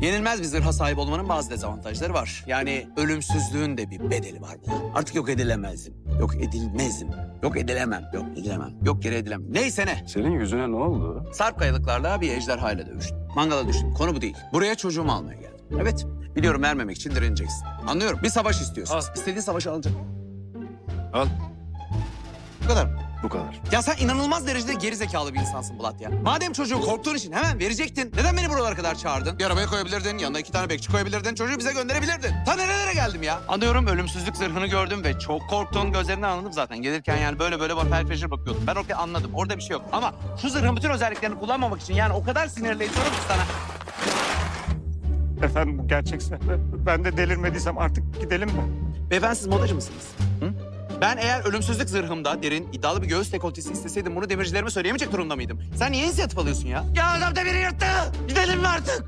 Yenilmez bir zırha sahip olmanın bazı dezavantajları var. Yani ölümsüzlüğün de bir bedeli var. Artık yok edilemezdim. Yok edilmezim. Yok edilemem. Yok edilemem. Yok geri edilemem. Neyse ne. Senin yüzüne ne oldu? Sarp kayalıklarla bir ejderhayla dövüştüm. Mangala düştüm. Konu bu değil. Buraya çocuğumu almaya geldim. Evet. Biliyorum vermemek için direneceksin. Anlıyorum. Bir savaş istiyorsun. Al. İstediğin savaşı alacak. Al. Bu kadar. Bu kadar. Ya sen inanılmaz derecede geri zekalı bir insansın Bulat ya. Madem çocuğu korktuğun için hemen verecektin. Neden beni buralara kadar çağırdın? Bir arabaya koyabilirdin, yanına iki tane bekçi koyabilirdin, çocuğu bize gönderebilirdin. Ta nerelere geldim ya? Anlıyorum ölümsüzlük zırhını gördüm ve çok korktuğun gözlerinden anladım zaten. Gelirken yani böyle böyle bak Hellfisher bakıyordum. Ben okey anladım. Orada bir şey yok. Ama şu zırhın bütün özelliklerini kullanmamak için yani o kadar sinirleniyorum ki sana. Efendim bu gerçekse ben de delirmediysem artık gidelim mi? Beyefendi siz modacı mısınız? Hı? Ben eğer ölümsüzlük zırhımda derin, iddialı bir göğüs dekoltesi isteseydim bunu demircilerime söyleyemeyecek durumda mıydım? Sen niye inisiyatif alıyorsun ya? Ya adam da biri yırttı. Gidelim mi artık?